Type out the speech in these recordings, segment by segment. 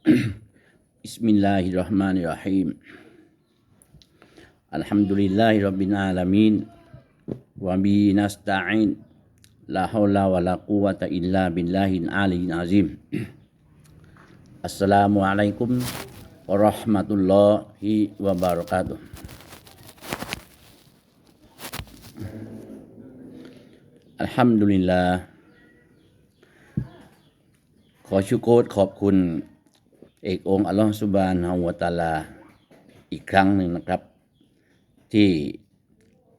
Bismillahirrahmanirrahim. Alhamdulillahi Rabbil Alamin. Wa bi nasta'in. La hawla wa la quwata illa billahil aliyin azim. Assalamualaikum warahmatullahi wabarakatuh. Alhamdulillah ขอชูโกดขอบคุณ เอกองค์อัลลอฮฺสุบานฮาวะตาลา อีกครั้งหนึ่งนะครับ ที่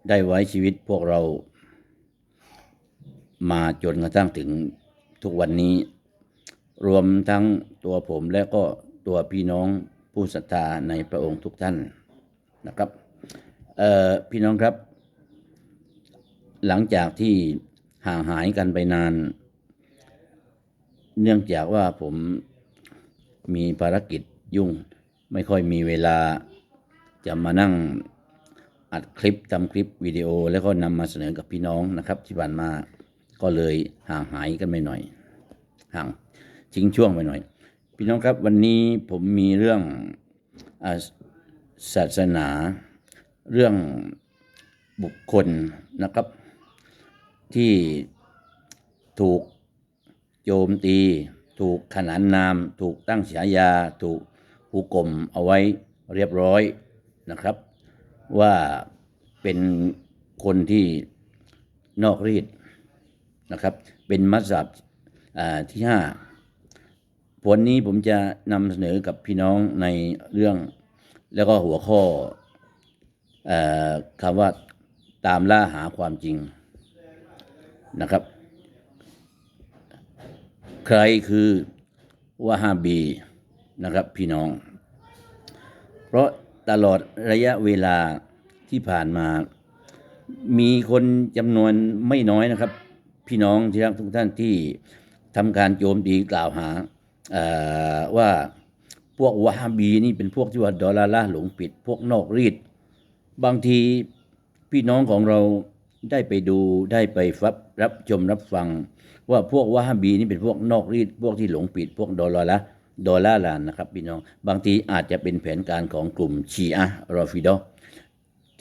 ได้ไว้ชีวิตพวกเรา มาจนกระทั่งถึงทุกวันนี้ รวมทั้งตัวผมและก็ตัวพี่น้องผู้ศรัทธาในพระองค์ทุกท่านนะครับพี่น้องครับ หลังจากที่ห่างหายกันไปนาน เนื่องจากว่าผม มีภารกิจยุ่ง ไม่ค่อยมีเวลาจะมานั่งอัดคลิปทำคลิปวิดีโอ แล้วก็นำมาเสนอกับพี่น้องนะครับ ที่ผ่านมาก็เลยห่างหายกันไปหน่อย ห่างทิ้งช่วงไปหน่อย พี่น้องครับวันนี้ผมมีเรื่องศาสนา เรื่องบุคคลนะครับ ที่ถูกโจมตี ถูกขนานนาม ถูกตั้งฉายา ถูกผูกกลมเอาไว้เรียบร้อยนะครับ ว่าเป็นคนที่นอกรีดนะครับ เป็นมัสยิดที่ห้าผลนี้ผมจะนำเสนอกับพี่น้องในเรื่อง แล้วก็หัวข้ออคำว่าตามล่าหาความจริงนะครับ ใครคือวะฮาบีนะครับพี่น้อง เพราะตลอดระยะเวลาที่ผ่านมา มีคนจำนวนไม่น้อยนะครับ พี่น้องที่รักทุกท่านที่ทำการโจมตีกล่าวหาว่าพวกวะฮาบีนี่เป็นพวกที่ว่าดอลลาร์ละหลงปิด พวกนอกรีด บางทีพี่น้องของเราได้ไปดูได้ไปฟับรับชมรับฟัง ว่าพวกวะฮาบีนี่เป็นพวกนอกรีดพวกที่หลงปิด พวกดอลลาร์ละดอลลาร์ลานนะครับพี่น้องบางทีอาจจะเป็นแผนการของกลุ่มชีอะรอฟิดอ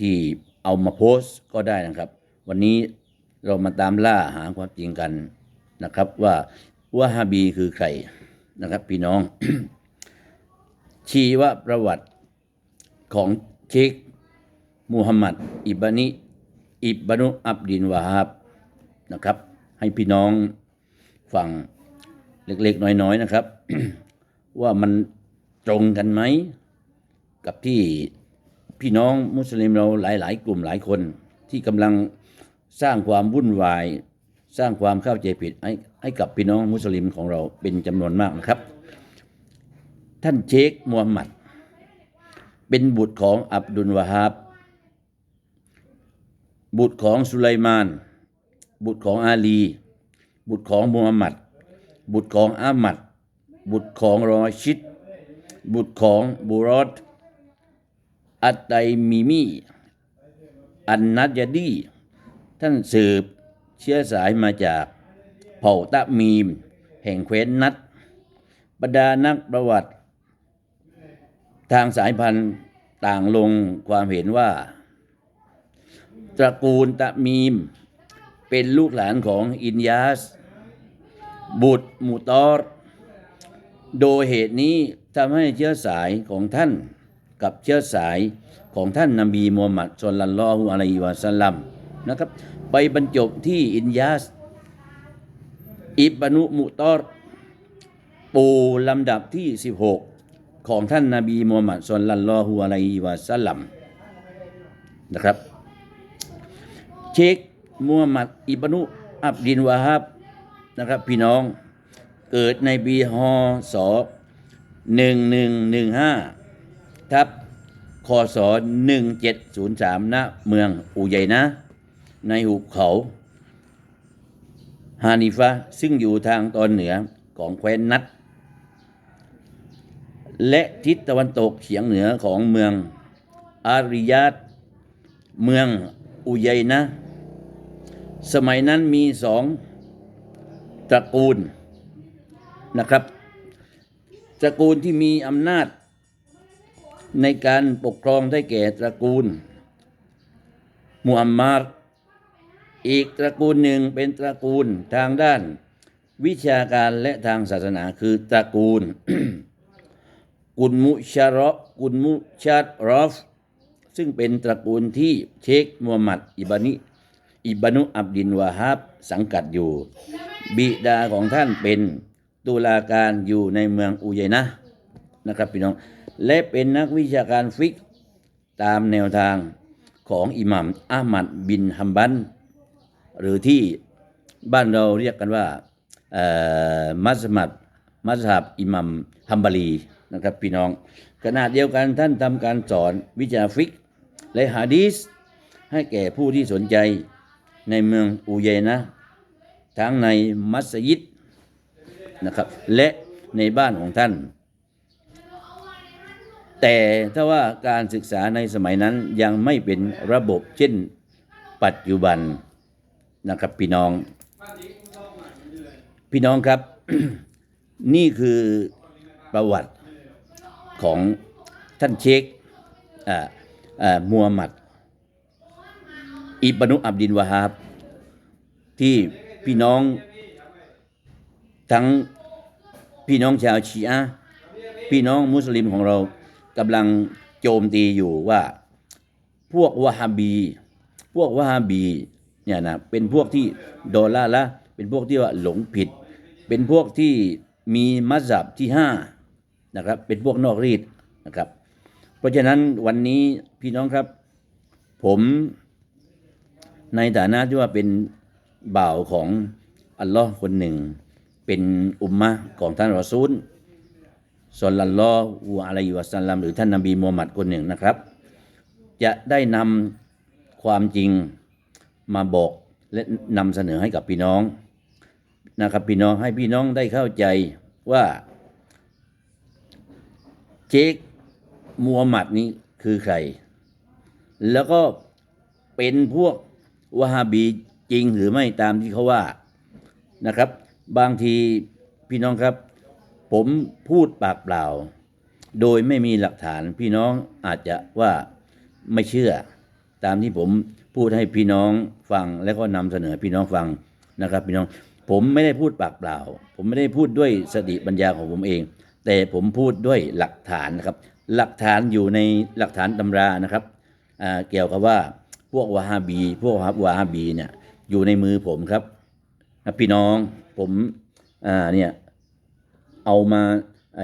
ที่เอามาโพสต์ก็ได้นะครับ วันนี้เรามาตามล่าหาความจริงกันนะครับ ว่าวะฮาบีคือใครนะครับพี่น้อง ชีวประวัติของเชคมูฮัมหมัดอิบานิอิบานุอับดินวาฮับนะครับ ให้พี่น้อง ฟังเล็กๆ น้อยๆนะครับ ว่ามันตรงกันไหม กับที่พี่น้องมุสลิมเราหลาย ๆ กลุ่มหลายคนที่กำลังสร้างความวุ่นวาย สร้างความเข้าใจผิดให้ให้กับพี่น้องมุสลิมของเราเป็นจำนวนมากนะครับ ท่านเชคมูฮัมหมัด เป็นบุตรของอับดุลวาฮับบุตรของสุไลมาน บุตรของอาลี บุตรของมูฮัมหมัด บุตรของอามัด บุตรของรอชิด บุตรของบูรอดอัตไตมิมี อันนัดยาดี ท่านสืบเชื้อสายมาจากเผ่าตะมีม แห่งแคว้นนัดบรรดานักประวัติ ทางสายพันธุ์ต่างลงความเห็นว่า ตระกูลตะมีม เป็นลูกหลานของอินยาส บุตรมูตอรโดยเหตุนี้ทำให้เชื้อสายของท่านกับเชื้อสายของท่านนบีมูฮัมมัดสุลลัลลอฮุอะลัยฮิวะสัลลัมนะครับไปบรรจบที่อินยาส อิบนุมุตอรปูลำดับที่ 16 ของท่านนาบีมูฮัมมัดสุลลัลลอฮุอะลัยฮิวะสัลลัมนะครับ เชค มูฮัมหมัดอิบนุอับดินวาฮับนะครับพี่น้องเกิดในปีฮอศ1115ทับคศ1703ณเมืองอูไยนะ ในหุบเขาฮานิฟะซึ่งอยู่ทางตอนเหนือของแคว้นนัดและทิศตะวันตกเฉียงเหนือของเมืองอาริยาตเมืองอุยัยนะ สมัยนั้นมีสองตระกูลนะครับ ตระกูลที่มีอำนาจในการปกครองได้แก่ตระกูลมูฮัมมัดอีกตระกูลหนึ่งเป็นตระกูลทางด้านวิชาการและทางศาสนาคือตระกูล กุลมุชารอกุลมุชารอฟ ซึ่งเป็นตระกูลที่เชคมูฮัมหมัดอิบานิ อิบานุอับดินวาฮับสังกัดอยู่ บิดาของท่านเป็นตุลาการอยู่ในเมืองอุเยนะนะครับพี่น้อง และเป็นนักวิชาการฟิกตามแนวทางของอิหมัมอามัดบินฮัมบัน หรือที่บ้านเราเรียกกันว่ามัสมัดมัสฮับอิหมัมฮัมบารีนะครับพี่น้อง ขณะเดียวกันท่านทำการสอนวิชาฟิกและฮะดีสให้แก่ผู้ที่สนใจ ในเมืองอูเยนะ ทั้งในมัสยิดนะครับ และในบ้านของท่าน แต่ถ้าว่าการศึกษาในสมัยนั้นยังไม่เป็นระบบเช่นปัจจุบันนะครับพี่น้อง พี่น้องครับ นี่คือประวัติของท่านเชคอ่าอ่ามูฮัมหมัด อิบนุอับดินวะฮาบที่พี่น้องทั้งพี่น้องชาวชีอะพี่น้องมุสลิมของเรากำลังโจมตีอยู่ว่า พวกวะฮาบี พวกวะฮาบีเนี่ยนะเป็นพวกที่โดอลละละเป็นพวกที่ว่าหลงผิด เป็นพวกที่มีมัสฮับที่ห้านะครับ เป็นพวกนอกรีดนะครับ เพราะฉะนั้นวันนี้พี่น้องครับ ผม ในฐานะที่ว่าเป็นบ่าวของอัลลอฮ์คนหนึ่ง เป็นอุมมะของท่านรอซูลสลลัลลอฮุอะลัยฮิวะสัลลัมหรือท่านนบีมูฮัมมัดคนหนึ่งนะครับ จะได้นำความจริงมาบอกและนำเสนอให้กับพี่น้องนะครับพี่น้องให้พี่น้องได้เข้าใจว่าเจคมูฮัมหมัดนี้คือใคร แล้วก็เป็นพวก วะฮาบีจริงหรือไม่ตามที่เขาว่านะครับ บางทีพี่น้องครับ ผมพูดปากเปล่า โดยไม่มีหลักฐานพี่น้องอาจจะว่าไม่เชื่อ ตามที่ผมพูดให้พี่น้องฟังแล้วก็นำเสนอพี่น้องฟังนะครับพี่น้องผมไม่ได้พูดปากเปล่า ผมไม่ได้พูดด้วยสติปัญญาของผมเอง แต่ผมพูดด้วยหลักฐานนะครับ หลักฐานอยู่ในหลักฐานตำรานะครับเกี่ยวกับว่า พวกวะฮาบี พวกวะฮาบีเนี่ยอยู่ในมือผมครับพี่น้องผมอ่าเนี่ยเอามาไอ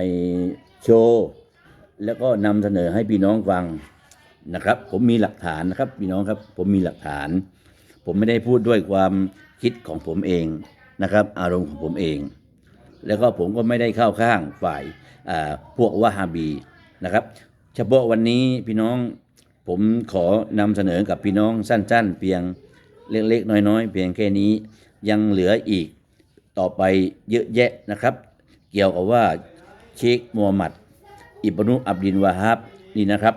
โชว์แล้วก็นำเสนอให้พี่น้องฟังนะครับ ผมมีหลักฐานนะครับพี่น้องครับ ผมมีหลักฐาน ผมไม่ได้พูดด้วยความคิดของผมเองนะครับ อารมณ์ของผมเอง แล้วก็ผมก็ไม่ได้เข้าข้างฝ่ายพวกวะฮาบีนะครับ เฉพาะวันนี้พี่น้อง ผมขอนำเสนอกับพี่น้องสั้น ๆ เพียงเล็กๆน้อยๆ เพียงแค่นี้ยังเหลืออีกต่อไปเยอะแยะนะครับ เกี่ยวกับว่าเชคมูฮัมหมัด อิบนุอับดินวาฮับนี่นะครับ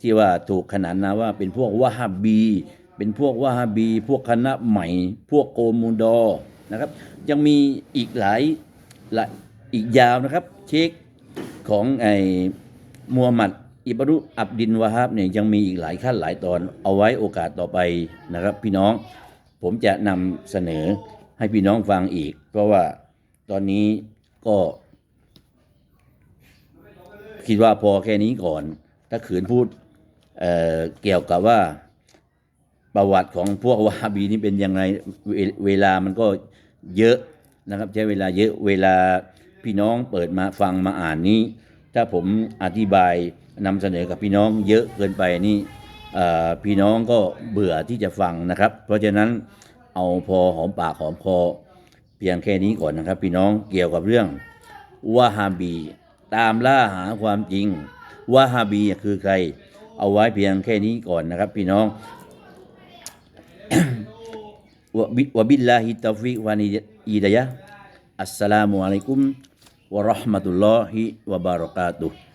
ที่ว่าถูกขนานนามว่าเป็นพวกวะฮาบี เป็นพวกวะฮาบี พวกคณะใหม่ พวกโกมูดอนะครับ ยังมีอีกหลายหลายอีกยาวนะครับ เชคของไอ้มูฮัมหมัด อิบนุอับดินวาฮับเนี่ยยังมีอีกหลายขั้นหลายตอนเอาไว้โอกาสต่อไปนะครับ พี่น้องผมจะนำเสนอให้พี่น้องฟังอีก เพราะว่าตอนนี้ก็ คิดว่าพอแค่นี้ก่อน ถ้าขืนพูดเเกี่ยวกับว่าประวัติของพวกวาฮาบีนี่เป็นยังไงเวเวลามันก็เยอะนะครับ ใช้เวลาเยอะเวลาพี่น้องเปิดมาฟังมาอ่านนี้ ถ้าผมอธิบาย นำเสนอกับพี่น้องเยอะเกินไปนี่พี่น้องก็เบื่อที่จะฟังนะครับ เพราะฉะนั้นเอาพอหอมปากหอมคอเพียงแค่นี้ก่อนนะครับ พี่น้องเกี่ยวกับเรื่องวะฮาบี ตามล่าหาความจริงวะฮาบีคือใคร เอาไว้เพียงแค่นี้ก่อนนะครับ พี่น้องวะบิวะบิลลาฮิตอฟิกวานิอิดายะอัสสลามุอะลัยกุมวะราะห์มะตุลลอฮิวะบารอกาตุฮ์